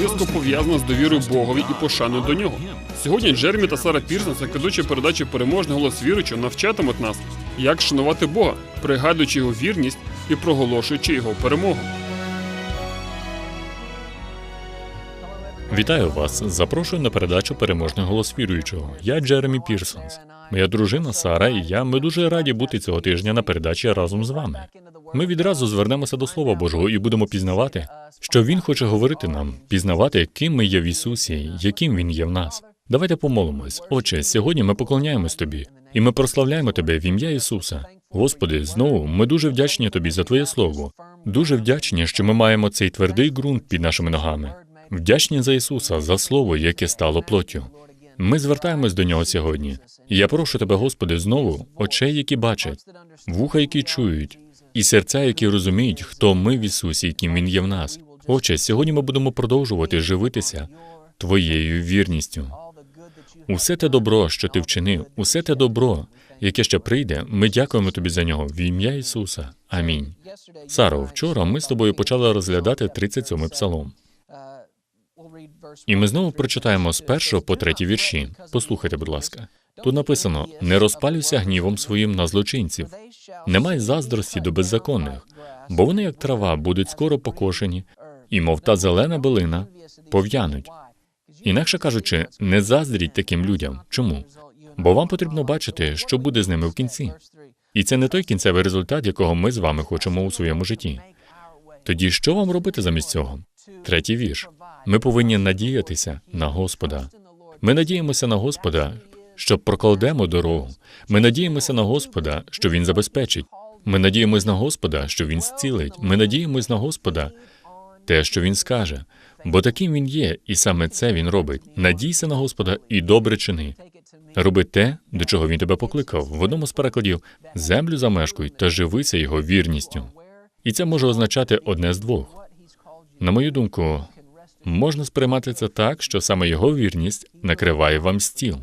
близько пов'язана з довірою Богові і пошаною до нього. Сьогодні Джермі та Сара Пірсон, ведучі передачі Переможний голос віруючого, навчатимуть нас, як шанувати Бога, пригадуючи його вірність і проголошуючи його перемогу. Вітаю вас! Запрошую на передачу Переможний голос віруючого. Я Джеремі Пірсонс. Моя дружина Сара і я. Ми дуже раді бути цього тижня на передачі разом з вами. Ми відразу звернемося до Слова Божого і будемо пізнавати, що Він хоче говорити нам, пізнавати, ким ми є в Ісусі, яким Він є в нас. Давайте помолимось. Отче, сьогодні ми поклоняємось тобі, і ми прославляємо тебе в ім'я Ісуса. Господи, знову ми дуже вдячні тобі за Твоє Слово. Дуже вдячні, що ми маємо цей твердий ґрунт під нашими ногами. Вдячні за Ісуса, за Слово, яке стало плоттю. Ми звертаємось до нього сьогодні. Я прошу тебе, Господи, знову очей, які бачать, вуха, які чують, і серця, які розуміють, хто ми в Ісусі, яким Він є в нас. Отче, сьогодні ми будемо продовжувати живитися Твоєю вірністю. Усе те добро, що ти вчинив, усе те добро, яке ще прийде, ми дякуємо тобі за нього в ім'я Ісуса. Амінь. Саро, вчора ми з тобою почали розглядати 37-й псалом. І ми знову прочитаємо з першого по третій вірші. Послухайте, будь ласка. Тут написано: не розпалюйся гнівом своїм на злочинців, не май заздрості до беззаконних, бо вони, як трава, будуть скоро покошені, і мов та зелена билина, пов'януть. Інакше кажучи, не заздріть таким людям. Чому? Бо вам потрібно бачити, що буде з ними в кінці. І це не той кінцевий результат, якого ми з вами хочемо у своєму житті. Тоді що вам робити замість цього? Третій вірш. Ми повинні надіятися на Господа. Ми надіємося на Господа, що прокладемо дорогу. Ми надіємося на Господа, що Він забезпечить. Ми надіємось на Господа, що Він зцілить. Ми надіємось на Господа, те, що Він скаже. Бо таким він є, і саме це він робить. Надійся на Господа і добре чини. Роби те, до чого він тебе покликав. В одному з перекладів землю замешкуй та живися його вірністю. І це може означати одне з двох. На мою думку, можна сприймати це так, що саме його вірність накриває вам стіл.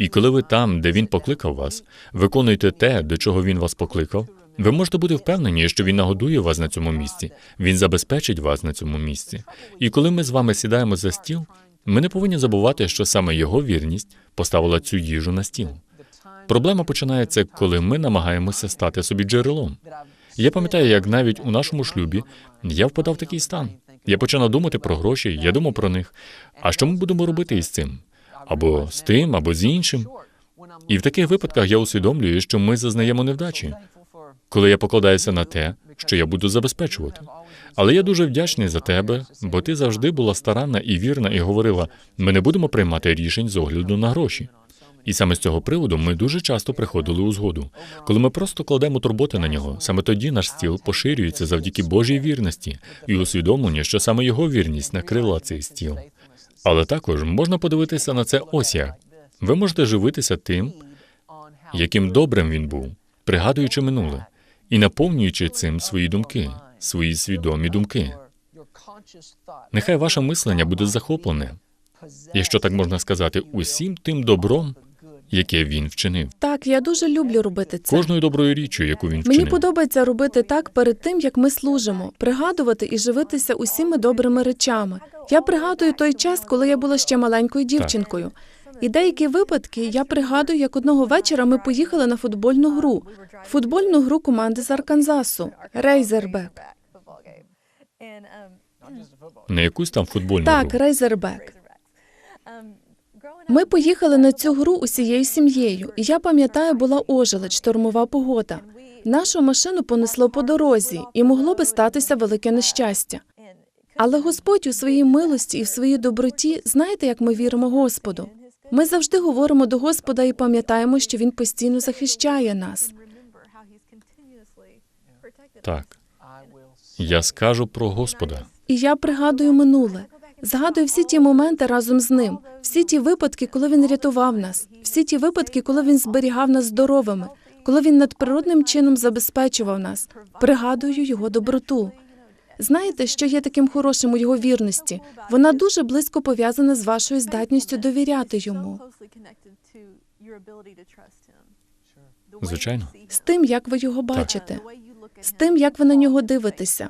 І коли ви там, де він покликав вас, виконуєте те, до чого він вас покликав, ви можете бути впевнені, що він нагодує вас на цьому місці, він забезпечить вас на цьому місці. І коли ми з вами сідаємо за стіл, ми не повинні забувати, що саме його вірність поставила цю їжу на стіл. Проблема починається, коли ми намагаємося стати собі джерелом. Я пам'ятаю, як навіть у нашому шлюбі я впадав в такий стан. Я починав думати про гроші, я думав про них. А що ми будемо робити із цим? Або з тим, або з іншим. І в таких випадках я усвідомлюю, що ми зазнаємо невдачі, коли я покладаюся на те, що я буду забезпечувати. Але я дуже вдячний за тебе, бо ти завжди була старанна і вірна, і говорила: ми не будемо приймати рішень з огляду на гроші. І саме з цього приводу ми дуже часто приходили у згоду. Коли ми просто кладемо турботи на нього, саме тоді наш стіл поширюється завдяки Божій вірності і усвідомленню, що саме його вірність накрила цей стіл. Але також можна подивитися на це ось як. Ви можете живитися тим, яким добрим він був, пригадуючи минуле, і наповнюючи цим свої думки, свої свідомі думки. Нехай ваше мислення буде захоплене, якщо так можна сказати, усім тим добром, яке він вчинив, Так, я дуже люблю робити це. кожною доброю річчю, яку він Мені подобається робити так перед тим, як ми служимо, пригадувати і живитися усіми добрими речами. Я пригадую той час, коли я була ще маленькою дівчинкою. І деякі випадки я пригадую, як одного вечора ми поїхали на футбольну гру, футбольну гру команди з Арканзасу Рейзербек. Не якусь там футбольну Так, гру. Рейзербек. Ми поїхали на цю гру усією сім'єю, і я пам'ятаю, була ожеледь, штормова погода. Нашу машину понесло по дорозі, і могло би статися велике нещастя. Але Господь у своїй милості і в своїй доброті, знаєте, як ми віримо Господу. Ми завжди говоримо до Господа і пам'ятаємо, що Він постійно захищає нас. Так. Я скажу про Господа. І я пригадую минуле, згадую всі ті моменти разом з ним, всі ті випадки, коли він рятував нас, всі ті випадки, коли він зберігав нас здоровими, коли він надприродним чином забезпечував нас. Пригадую його доброту. Знаєте, що є таким хорошим у його вірності? Вона дуже близько пов'язана з вашою здатністю довіряти йому, Звичайно. з тим, як ви його бачите, з тим, як ви на нього дивитеся.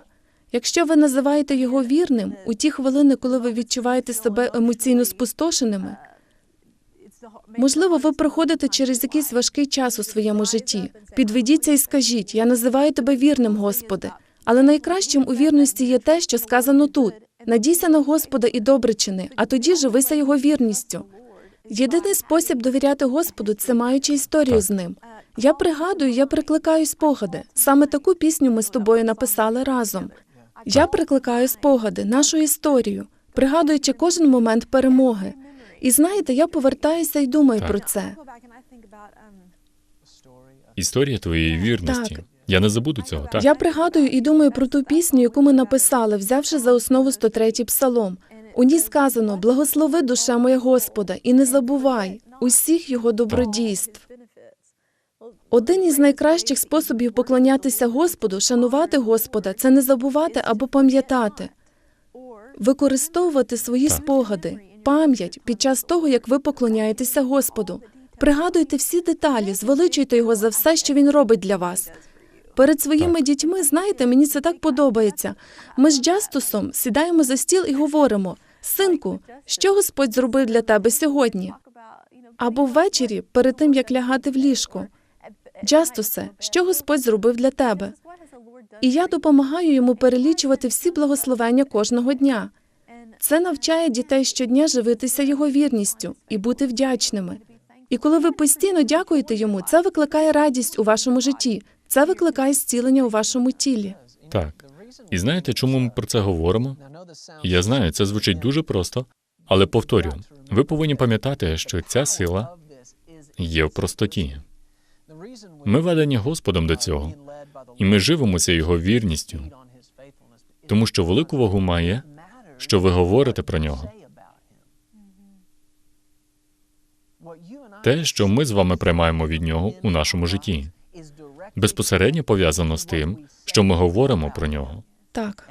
Якщо ви називаєте його вірним у ті хвилини, коли ви відчуваєте себе емоційно спустошеними, можливо, ви проходите через якийсь важкий час у своєму житті. Підведіться і скажіть: Я називаю тебе вірним, Господи. Але найкращим у вірності є те, що сказано тут: надійся на Господа і добре чини, а тоді живися його вірністю. Єдиний спосіб довіряти Господу це маючи історію Так. з ним. Я пригадую, я прикликаю спогади. Саме таку пісню ми з тобою написали разом. Я прикликаю спогади, нашу історію, пригадуючи кожен момент перемоги. І знаєте, я повертаюся і думаю Так. про це. Історія твоєї вірності. Так. Я не забуду цього, так? Я пригадую і думаю про ту пісню, яку ми написали, взявши за основу 103-й псалом. У ній сказано: Благослови душа моя Господа, і не забувай усіх його добродійств. Один із найкращих способів поклонятися Господу, шанувати Господа, це не забувати або пам'ятати, використовувати свої Так. спогади, пам'ять під час того, як ви поклоняєтеся Господу. Пригадуйте всі деталі, звеличуйте його за все, що він робить для вас. Перед своїми дітьми, знаєте, мені це так подобається. Ми з Джастусом сідаємо за стіл і говоримо: синку, що Господь зробив для тебе сьогодні? Або ввечері, перед тим як лягати в ліжко. Джастусе, що Господь зробив для тебе? І я допомагаю йому перелічувати всі благословення кожного дня. Це навчає дітей щодня живитися його вірністю і бути вдячними. І коли ви постійно дякуєте йому, це викликає радість у вашому житті, це викликає зцілення у вашому тілі. Так. І знаєте, чому ми про це говоримо? Я знаю, це звучить дуже просто, але повторю, ви повинні пам'ятати, що ця сила є в простоті. Ми ведені Господом до цього, і ми живемося його вірністю, тому що велику вагу має, що ви говорите про нього. Те, що ми з вами приймаємо від нього у нашому житті, безпосередньо пов'язано з тим, що ми говоримо про нього. Так,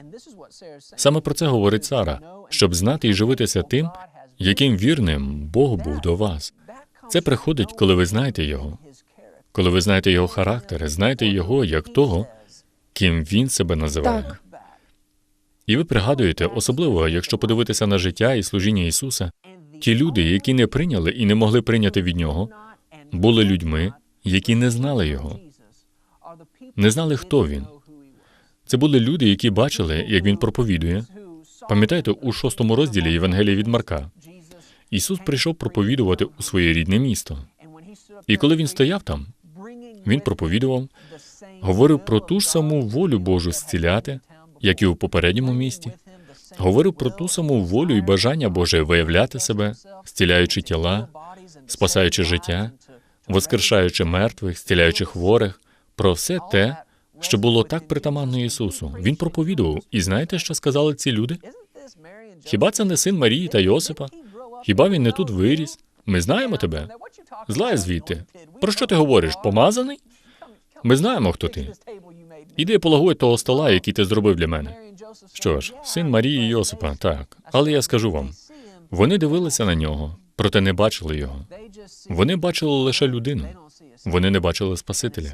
Саме про це говорить Сара, щоб знати і живитися тим, яким вірним Бог був до вас. Це приходить, коли ви знаєте його, коли ви знаєте його характер, знаєте його як того, ким він себе називає. Так. І ви пригадуєте, особливо, якщо подивитися на життя і служіння Ісуса, ті люди, які не прийняли і не могли прийняти від нього, були людьми, які не знали його, не знали, хто він. Це були люди, які бачили, як він проповідує. Пам'ятаєте, у шостому розділі Євангелія від Марка Ісус прийшов проповідувати у своє рідне місто. І коли він стояв там, він проповідував, говорив про ту ж саму волю Божу зціляти, як і у попередньому місті, говорив про ту саму волю і бажання Боже виявляти себе, зціляючи тіла, спасаючи життя, воскрешаючи мертвих, зціляючи хворих, про все те, що було так притаманно Ісусу. Він проповідував. І знаєте, що сказали ці люди? Хіба це не син Марії та Йосипа? Хіба він не тут виріс? Ми знаємо тебе. Злай звідти. Про що ти говориш? Помазаний? Ми знаємо, хто ти. Іди полагодь того стола, який ти зробив для мене. Що ж, син Марії і Йосипа, так. Але я скажу вам, вони дивилися на нього, проте не бачили його. Вони бачили лише людину. Вони не бачили Спасителя.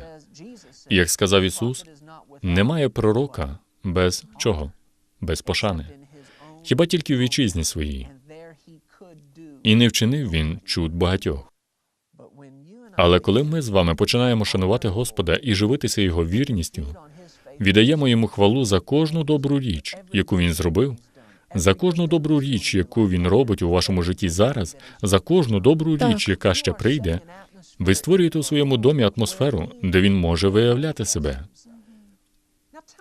І як сказав Ісус, немає пророка без чого? Без пошани. Хіба тільки в вітчизні своїй. І не вчинив він чуд багатьох. Але коли ми з вами починаємо шанувати Господа і живитися Його вірністю, віддаємо йому хвалу за кожну добру річ, яку він зробив, за кожну добру річ, яку він робить у вашому житті зараз, за кожну добру річ, яка ще прийде, ви створюєте у своєму домі атмосферу, де він може виявляти себе.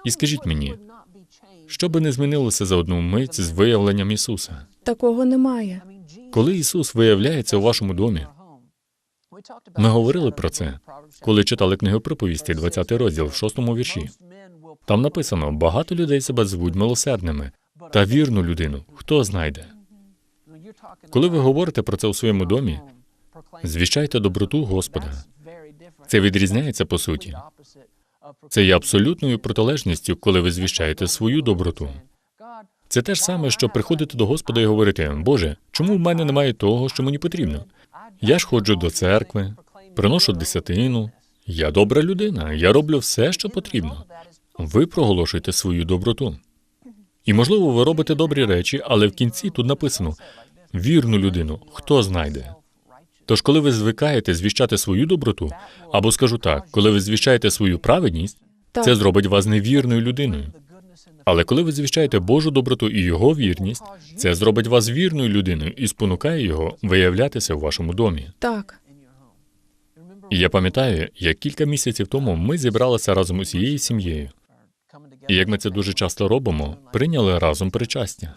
І скажіть мені, Що би не змінилося за одну мить з виявленням Ісуса? Такого немає. Коли Ісус виявляється у вашому домі, ми говорили про це, коли читали книгу приповісті, 20 розділ в 6 вірші. Там написано: багато людей себе звуть милосердними, та вірну людину хто знайде. Коли ви говорите про це у своєму домі, Звіщайте доброту Господа. Це відрізняється по суті. Це Це є абсолютною протилежністю, коли ви звіщаєте свою доброту. Це те ж саме, що приходити до Господа і говорити: Боже, чому в мене немає того, що мені потрібно? Я ж ходжу до церкви, приношу десятину. Я добра людина, я роблю все, що потрібно. Ви проголошуєте свою доброту. І можливо, ви робите добрі речі, але в кінці тут написано вірну людину, хто знайде. Тож, коли ви звикаєте звіщати свою доброту, або скажу так, коли ви звіщаєте свою праведність, це зробить вас невірною людиною. Але коли ви звіщаєте Божу доброту і його вірність, це зробить вас вірною людиною і спонукає його виявлятися в вашому домі. Так, І я пам'ятаю, як кілька місяців тому ми зібралися разом усією сім'єю. І як ми це дуже часто робимо, прийняли разом причастя.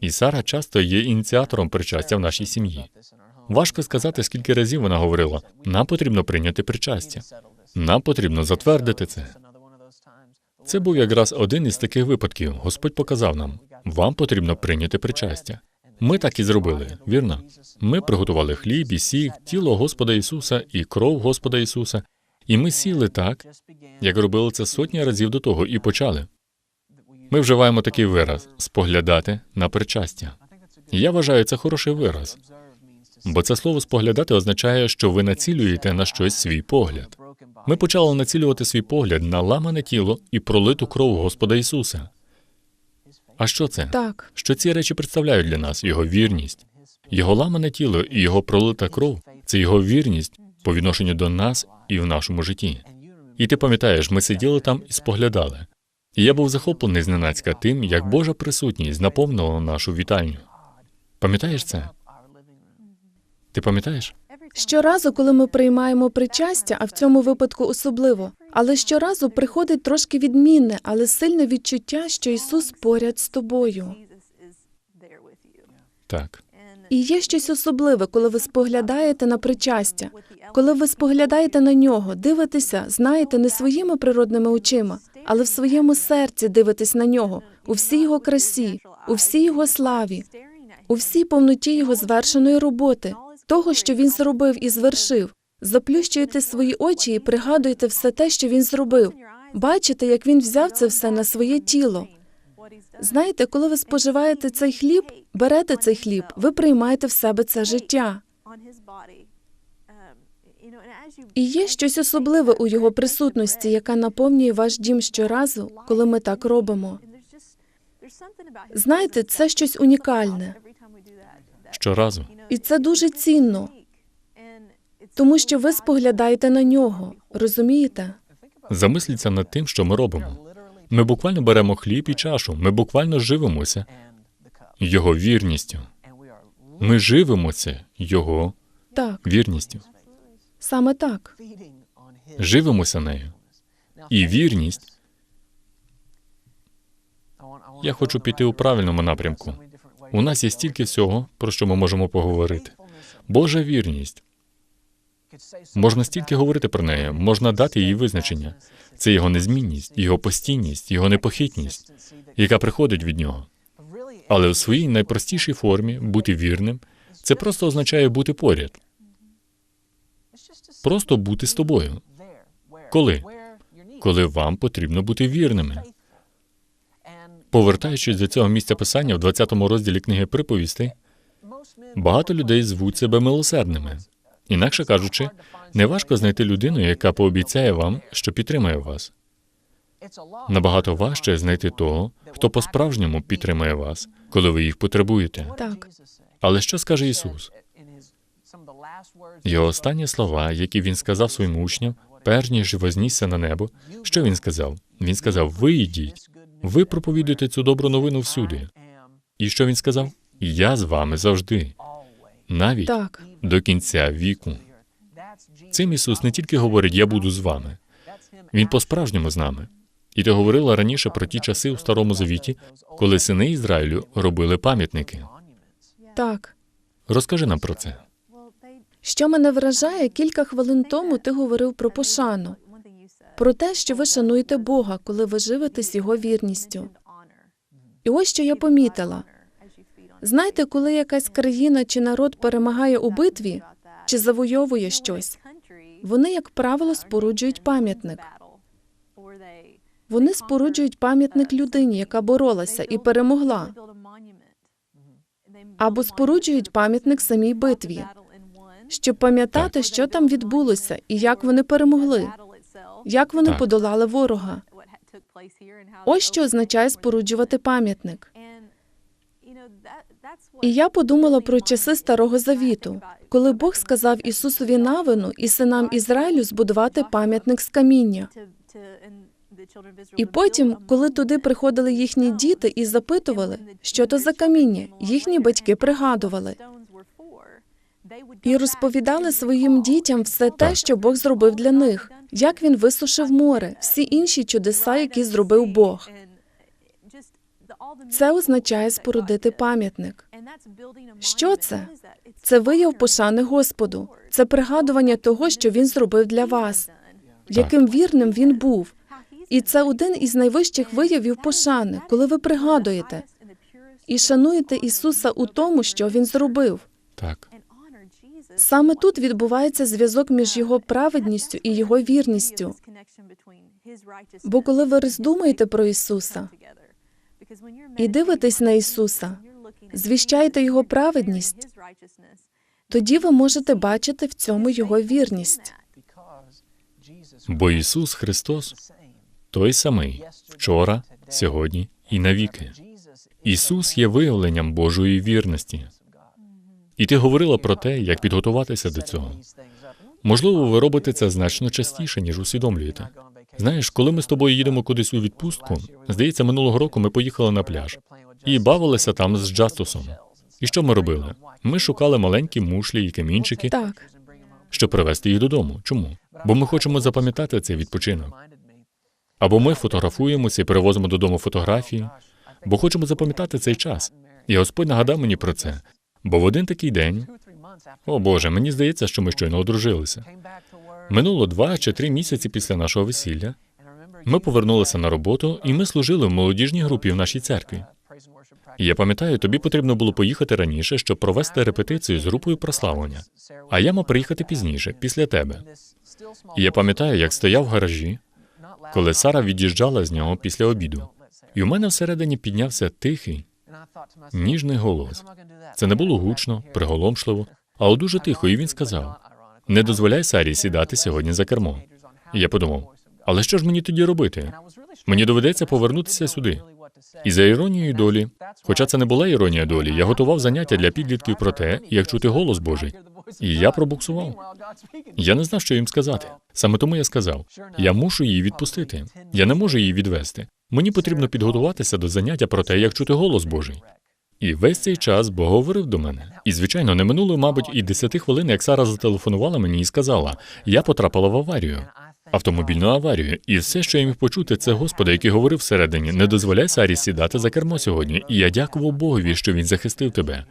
І Сара часто є ініціатором причастя в нашій сім'ї. Важко сказати, скільки разів вона говорила: нам потрібно прийняти причастя, нам потрібно затвердити це. Це був якраз один із таких випадків. Господь показав нам: вам потрібно прийняти причастя. Ми так і зробили, вірно? Ми приготували хліб і сік, тіло Господа Ісуса і кров Господа Ісуса. І ми сіли так, як робили це сотні разів до того, і почали. Ми вживаємо такий вираз споглядати на причастя. Я вважаю, це хороший вираз, бо це слово споглядати означає, що ви націлюєте на щось свій погляд. Ми почали націлювати свій погляд на ламане тіло і пролиту кров Господа Ісуса. А що це? так, Що ці речі представляють для нас? Його вірність, його ламане тіло і його пролита кров це його вірність по відношенню до нас і в нашому житті. І ти пам'ятаєш, ми сиділи там і споглядали. І я був захоплений зненацька тим, як Божа присутність наповнила нашу вітальню. Пам'ятаєш це? Ти пам'ятаєш? Щоразу, коли ми приймаємо причастя, а в цьому випадку особливо, але щоразу приходить трошки відмінне, але сильне відчуття, що Ісус поряд з тобою. Так. І є щось особливе, коли ви споглядаєте на причастя, коли ви споглядаєте на нього, дивитеся, знаєте, не своїми природними очима, але в своєму серці дивитесь на нього, у всій його красі, у всій його славі, у всій повноті його звершеної роботи, того, що він зробив і звершив. Заплющуєте свої очі і пригадуєте все те, що він зробив. Бачите, як він взяв це все на своє тіло. Знаєте, коли ви споживаєте цей хліб, берете цей хліб, ви приймаєте в себе це життя. І є щось особливе у його присутності, яка наповнює ваш дім щоразу, коли ми так робимо. Знаєте, це щось унікальне, Щоразу. і це дуже цінно, тому що ви споглядаєте на нього. Розумієте? Замисліться над тим, що ми робимо. Ми буквально беремо хліб і чашу, ми буквально живемося його вірністю. Ми живемося його Так, вірністю, саме так. живемося нею. І вірність. Я хочу піти у правильному напрямку. У нас є стільки всього, про що ми можемо поговорити. Божа вірність. Можна стільки говорити про неї, можна дати їй визначення. Це його незмінність, його постійність, його непохитність, яка приходить від нього. Але в своїй найпростішій формі бути вірним це просто означає бути поряд, просто бути з тобою. Коли? Коли вам потрібно бути вірними. Повертаючись до цього місця писання в 20 розділі книги приповістей, багато людей звуть себе милосердними. Інакше кажучи, неважко знайти людину, яка пообіцяє вам, що підтримає вас. Набагато важче знайти того, хто по-справжньому підтримає вас, коли ви їх потребуєте. Так. Але що скаже Ісус? Його останні слова, які він сказав своїм учням, перш ніж вознісся на небо, що він сказав? Він сказав: Ви йдіть, ви проповідуєте цю добру новину всюди. І що він сказав? Я з вами завжди, навіть Так, до кінця віку. Цим Ісус не тільки говорить Я буду з вами, Він по-справжньому з нами. І ти говорила раніше про ті часи у Старому Завіті, коли сини Ізраїлю робили пам'ятники. так. Розкажи нам про це. Що мене вражає, кілька хвилин тому ти говорив про пошану, про те, що ви шануєте Бога, коли ви живетесь його вірністю. І ось що я помітила. Знаєте, коли якась країна чи народ перемагає у битві чи завойовує щось, вони, як правило, споруджують пам'ятник. Вони споруджують пам'ятник людині, яка боролася і перемогла, або споруджують пам'ятник самій битві, щоб пам'ятати, що там відбулося і як вони перемогли, як вони Так. подолали ворога. Ось що означає споруджувати пам'ятник. І я подумала про часи Старого Завіту, коли Бог сказав Ісусові Навину і синам Ізраїлю збудувати пам'ятник з каміння. І потім, коли туди приходили їхні діти і запитували, що то за каміння, їхні батьки пригадували і розповідали своїм дітям все те, що Бог зробив для них, як він висушив море, всі інші чудеса, які зробив Бог. Це означає спорудити пам'ятник. Що це? Це вияв пошани Господу. Це пригадування того, що він зробив для вас, яким вірним він був. І це один із найвищих виявів пошани, коли ви пригадуєте і шануєте Ісуса у тому, що він зробив. Так, Саме тут відбувається зв'язок між його праведністю і його вірністю. Бо коли ви роздумуєте про Ісуса і дивитесь на Ісуса, звіщаєте його праведність, тоді ви можете бачити в цьому його вірність. бо Ісус Христос той самий вчора, сьогодні і навіки. Ісус є виявленням Божої вірності. І ти говорила про те, як підготуватися до цього. Можливо, ви робите це значно частіше, ніж усвідомлюєте. Знаєш, коли ми з тобою їдемо кудись у відпустку, здається, минулого року ми поїхали на пляж і бавилися там з Джастусом. І що ми робили? Ми шукали маленькі мушлі і камінчики, Так, щоб привезти їх додому. Чому? Бо ми хочемо запам'ятати цей відпочинок. Або ми фотографуємося і перевозимо додому фотографії, бо хочемо запам'ятати цей час. І Господь нагадав мені про це. Бо в один такий день, о Боже, мені здається, що ми щойно одружилися. Минуло два чи три місяці після нашого весілля. Ми повернулися на роботу, і ми служили в молодіжній групі в нашій церкві. Я пам'ятаю, тобі потрібно було поїхати раніше, щоб провести репетицію з групою прославлення. А я мав приїхати пізніше, після тебе. І я пам'ятаю, як стояв в гаражі, коли Сара від'їжджала з нього після обіду. І у мене всередині піднявся тихий, ніжний голос. Це не було гучно, приголомшливо, але дуже тихо, і він сказав: не дозволяй Сарі сідати сьогодні за кермо. І я подумав: але що ж мені тоді робити? Мені доведеться повернутися сюди. І за іронією долі, хоча це не була іронія долі, я готував заняття для підлітків про те, як чути голос Божий. І я пробуксував. Я не знав, що їм сказати. Саме тому я сказав: я мушу її відпустити. Я не можу її відвести. Мені потрібно підготуватися до заняття про те, як чути голос Божий. І весь цей час Бог говорив до мене. І, звичайно, не минуло, мабуть, і десяти хвилин, як Сара зателефонувала мені і сказала: я потрапила в аварію, автомобільну аварію, і все, що я міг почути, це Господа, який говорив всередині: не дозволяй Сарі сідати за кермо сьогодні. І я дякував Богові, що він захистив тебе.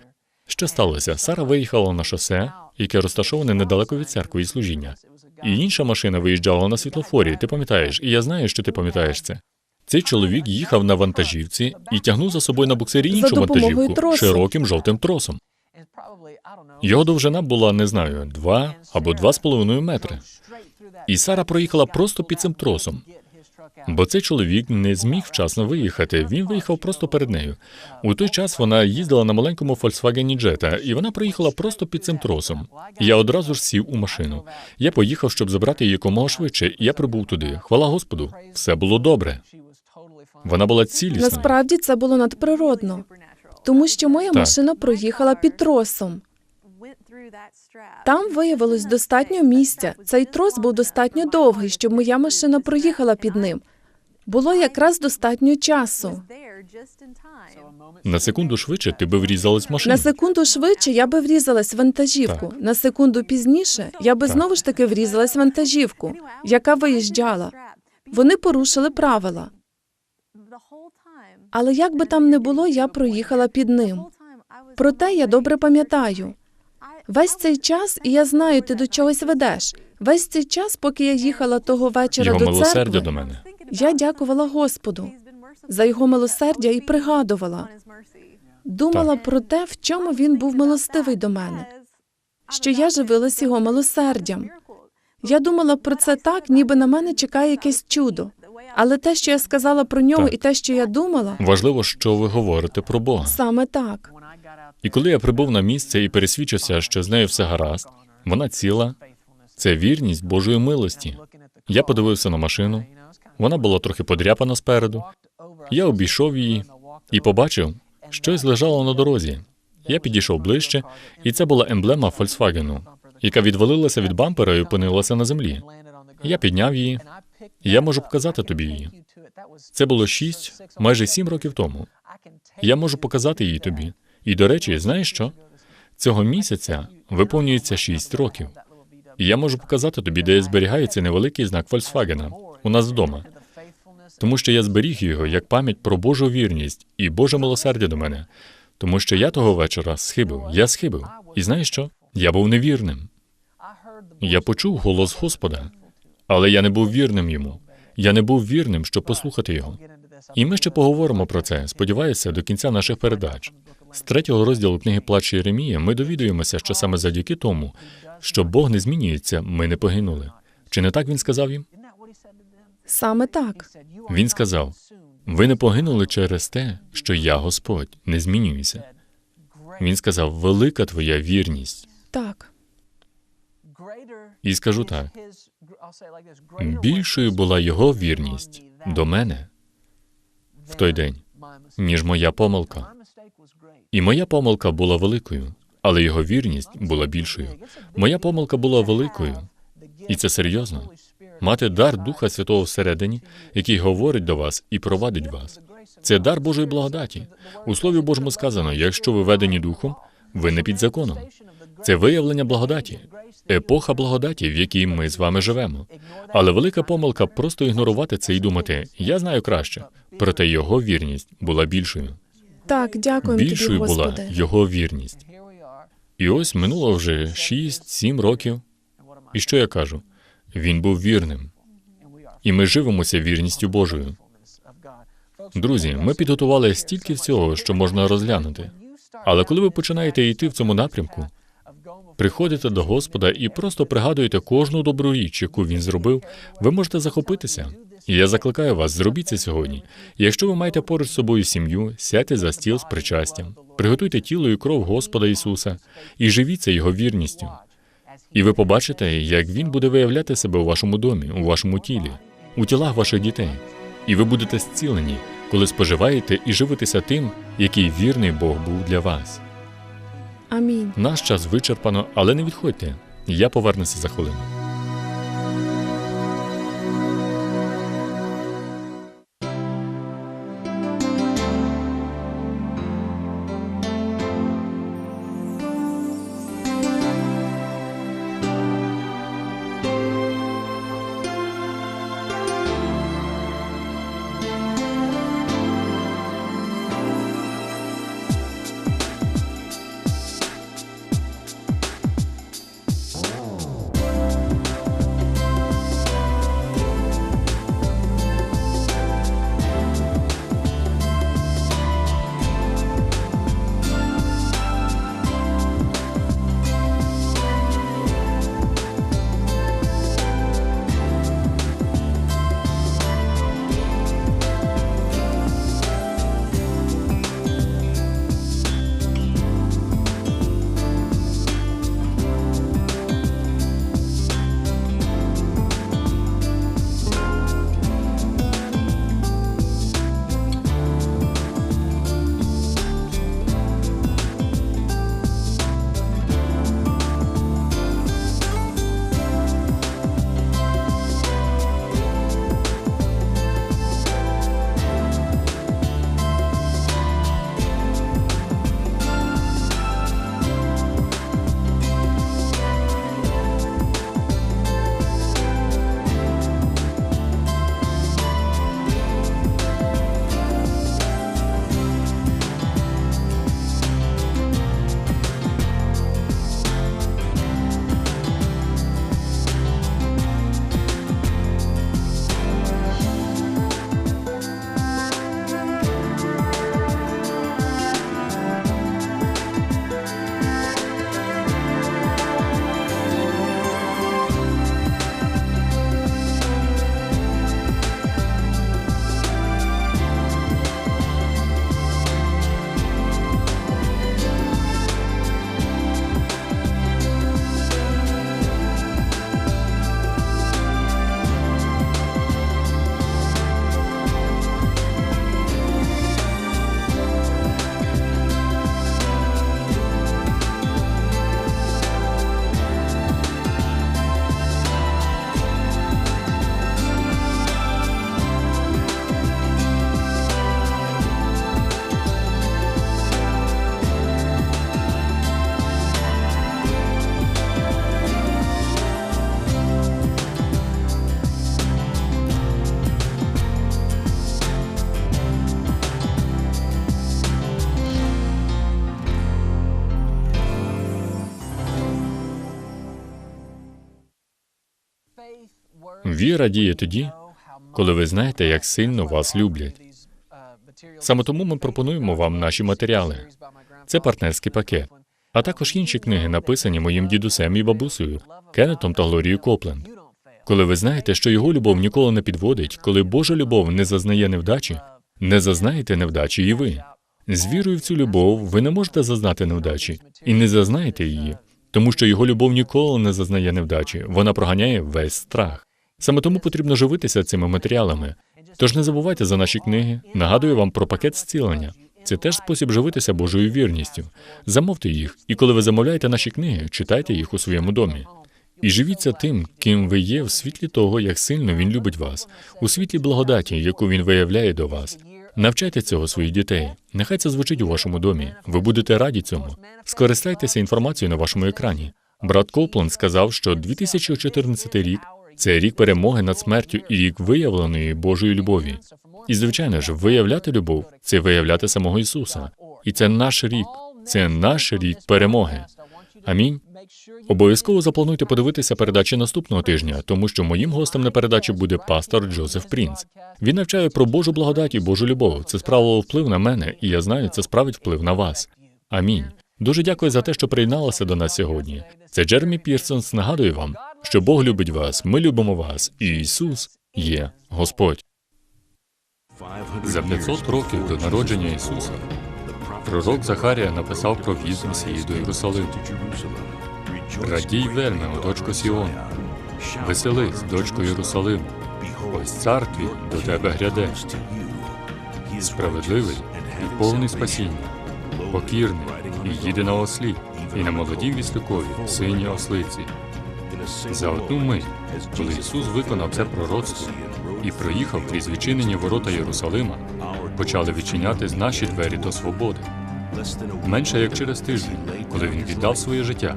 Що сталося? Сара виїхала на шосе, яке розташоване недалеко від церкви і служіння. І інша машина виїжджала на світлофорі. Ти пам'ятаєш, і я знаю, що ти пам'ятаєш це. Цей чоловік їхав на вантажівці і тягнув за собою на буксирі іншу вантажівку тросу. широким жовтим тросом. Його довжина була, не знаю, два або два з половиною метри. І Сара проїхала просто під цим тросом. Бо цей чоловік не зміг вчасно виїхати. Він виїхав просто перед нею. У той час вона їздила на маленькому Volkswagen Jetta, і вона проїхала просто під цим тросом. Я одразу ж сів у машину. Я поїхав, щоб забрати її якомога швидше. і Я прибув туди. Хвала Господу, все було добре. Вона була цілісна. насправді це було надприродно, тому що моя Так. машина проїхала під тросом. Там виявилось достатньо місця. Цей трос був достатньо довгий, щоб моя машина проїхала під ним. Було якраз достатньо часу. На секунду швидше ти би врізалась в машину. На секунду швидше я би врізалась в вантажівку. На секунду пізніше я би Так. знову ж таки врізалась в вантажівку, яка виїжджала. Вони порушили правила. Але як би там не було, я проїхала під ним. Проте я добре пам'ятаю. Весь цей час, і я знаю, ти до чогось ведеш. Весь цей час, поки я їхала того вечора Його до милосердя церкви, до мене. я дякувала Господу за його милосердя і пригадувала. Думала Так. про те, в чому він був милостивий до мене, що я живилась його милосердям. Я думала про це так, ніби на мене чекає якесь чудо. Але те, що я сказала про нього, Так. і те, що я думала, Важливо, що ви говорите про Бога. саме так. І коли я прибув на місце і пересвідчився, що з нею все гаразд, вона ціла, це вірність Божої милості. Я подивився на машину. Вона була трохи подряпана спереду. Я обійшов її і побачив, щось лежало на дорозі. Я підійшов ближче, і це була емблема Volkswagen, яка відвалилася від бампера і опинилася на землі. Я підняв її. Я можу показати тобі її. Це було шість, майже сім років тому. Я можу показати її тобі. І, до речі, знаєш що? Цього місяця виповнюється шість років. І я можу показати тобі, де зберігається невеликий знак Volkswagen у нас вдома. Тому що я зберіг його як пам'ять про Божу вірність і Боже милосердя до мене. Тому що я того вечора схибив. Я схибив. І знаєш що? Я був невірним. Я почув голос Господа, але я не був вірним йому. Я не був вірним, щоб послухати його. І ми ще поговоримо про це. Сподіваюся, до кінця наших передач. З третього розділу книги Плач Єремія ми довідуємося, що саме завдяки тому, що Бог не змінюється, ми не погинули. Чи не так він сказав їм? Саме так. Він сказав: ви не погинули через те, що я Господь не змінююся. Він сказав: велика твоя вірність. Так. І скажу так: більшою була його вірність до мене в той день, ніж моя помилка. І моя помилка була великою, але його вірність була більшою. Моя помилка була великою, і це серйозно. Мати дар Духа Святого всередині, який говорить до вас і провадить вас. Це дар Божої благодаті. У Слові Божому сказано: якщо ви ведені духом, ви не під законом. Це виявлення благодаті, епоха благодаті, в якій ми з вами живемо. Але велика помилка просто ігнорувати це і думати, я знаю краще. Проте його вірність була більшою. Так, тобі, Більшою була Господи. його вірність. І ось минуло вже 6-7 років. І що я кажу? Він був вірним. І ми живемося вірністю Божою. Друзі, ми підготували стільки всього, що можна розглянути. Але коли ви починаєте йти в цьому напрямку, приходите до Господа і просто пригадуєте кожну добру річ, яку він зробив, ви можете захопитися. І я закликаю вас, зробіть це сьогодні. Якщо ви маєте поруч з собою сім'ю, сядьте за стіл з причастям, приготуйте тіло і кров Господа Ісуса і живіться Його вірністю. І ви побачите, як Він буде виявляти себе у вашому домі, у вашому тілі, у тілах ваших дітей. І ви будете зцілені, коли споживаєте і живитеся тим, який вірний Бог був для вас. Амінь. Наш час вичерпано, але не відходьте. Я повернуся за хвилину. Віра діє тоді, коли ви знаєте, як сильно вас люблять. Саме тому ми пропонуємо вам наші матеріали. Це партнерський пакет, а також інші книги, написані моїм дідусем і бабусею, Кеннетом та Глорією Копленд. Коли ви знаєте, що його любов ніколи не підводить, коли Божа любов не зазнає невдачі, не зазнаєте невдачі і ви. З вірою в цю любов ви не можете зазнати невдачі і не зазнаєте її, тому що його любов ніколи не зазнає невдачі, вона проганяє весь страх. Саме тому потрібно живитися цими матеріалами. Тож не забувайте за наші книги. Нагадую вам про пакет зцілення. Це теж спосіб живитися Божою вірністю. Замовте їх, і коли ви замовляєте наші книги, читайте їх у своєму домі. І живіться тим, ким ви є в світлі того, як сильно він любить вас, у світлі благодаті, яку він виявляє до вас. Навчайте цього своїх дітей. Нехай це звучить у вашому домі. Ви будете раді цьому. Скористайтеся інформацією на вашому екрані. Брат Копланд сказав, що 2014 рік це рік перемоги над смертю і рік виявленої Божої любові. І звичайно ж, виявляти любов це виявляти самого Ісуса. І це наш рік, це наш рік перемоги. Амінь. Обов'язково заплануйте подивитися передачі наступного тижня, тому що моїм гостем на передачі буде пастор Джозеф Прінц. Він навчає про Божу благодать і Божу любов. Це справило вплив на мене, і я знаю, це справить вплив на вас. Амінь. Дуже дякую за те, що приєдналися до нас сьогодні. Це Джеремі Пірсонс. Нагадую вам, що Бог любить вас, ми любимо вас, і Ісус є Господь. За 500 років до народження Ісуса пророк Захарія написав про в'їзд Месії до Єрусалиму. Радій вельми, о дочко Сіон, веселись, дочко Єрусалиму. Ось цар твій до тебе гряде, справедливий і повний спасіння, покірний і їде на ослі, і на молодій віслюкові, синій ослиці. За одну мить, коли Ісус виконав це пророцтво і проїхав крізь відчинені ворота Єрусалима, почали відчинятись наші двері до свободи. Менше як через тиждень, коли він віддав своє життя,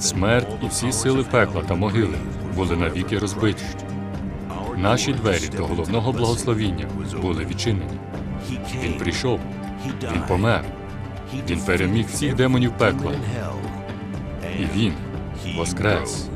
смерть і всі сили пекла та могили були навіки розбиті. Наші двері до головного благословіння були відчинені. Він прийшов, він помер, він переміг всіх демонів пекла, і він воскрес.